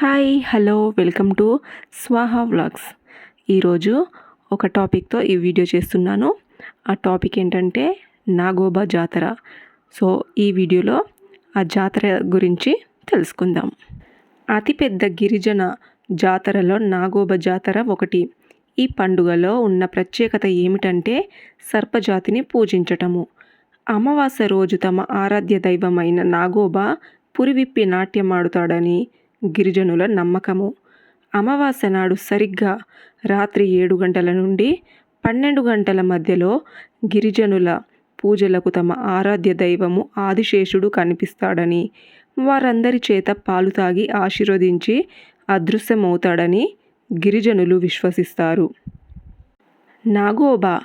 Hi hello welcome to Swaha vlogs ఈరోజు ఒక టాపిక్తో ఈ వీడియో చేస్తున్నాను. ఆ టాపిక్ ఏంటంటే నాగోబా జాతర. సో ఈ వీడియోలో ఆ జాతర గురించి తెలుసుకుందాం. అతిపెద్ద గిరిజన జాతరలో నాగోబా జాతర ఒకటి. ఈ పండుగలో ఉన్న ప్రత్యేకత ఏమిటంటే సర్పజాతిని పూజించటము. అమావాస్య రోజు తమ ఆరాధ్య దైవమైన నాగోబా పురివిప్పి నాట్యమాడుతాడని గిరిజనుల నమ్మకము. అమావాస్య నాడు సరిగ్గా రాత్రి ఏడు గంటల నుండి పన్నెండు గంటల మధ్యలో గిరిజనుల పూజలకు తమ ఆరాధ్య దైవము ఆదిశేషుడు కనిపిస్తాడని వారందరి చేత పాలు తాగి ఆశీర్వదించి అదృశ్యమవుతాడని గిరిజనులు విశ్వసిస్తారు. నాగోబా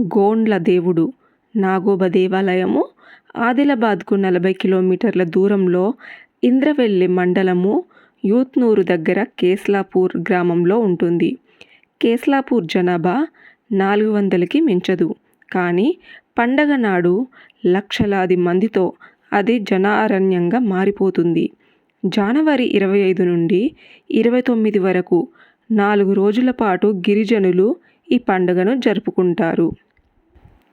గోండ్ల దేవుడు. నాగోబ దేవాలయము ఆదిలాబాద్కు నలభై కిలోమీటర్ల దూరంలో ఇంద్రవెల్లి మండలము యూత్నూరు దగ్గర కేస్లాపూర్ గ్రామంలో ఉంటుంది. కేస్లాపూర్ జనాభా నాలుగు వందలకి మించదు. కానీ పండగ నాడు లక్షలాది మందితో అది జనారణ్యంగా మారిపోతుంది. జనవరి ఇరవై ఐదు నుండి ఇరవై తొమ్మిది వరకు నాలుగు రోజుల పాటు గిరిజనులు ఈ పండుగను జరుపుకుంటారు.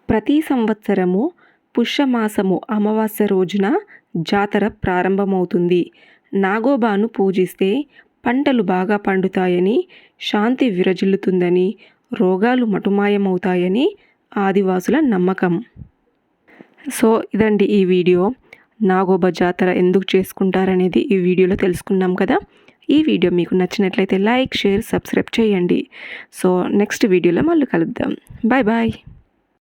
ప్రతి సంవత్సరము పుష్యమాసము అమావాస్య రోజున జాతర ప్రారంభమవుతుంది. నాగోబాను పూజిస్తే పంటలు బాగా పండుతాయని శాంతి విరజిల్లుతుందని రోగాలు మటుమాయమవుతాయని ఆదివాసుల నమ్మకం. సో ఇదండి ఈ వీడియో. నాగోబా జాతర ఎందుకు చేసుకుంటారనేది ఈ వీడియోలో తెలుసుకున్నాం కదా. ఈ వీడియో మీకు నచ్చినట్లయితే లైక్ షేర్ సబ్స్క్రైబ్ చేయండి. సో నెక్స్ట్ వీడియోలో మళ్ళీ కలుద్దాం. Bye bye.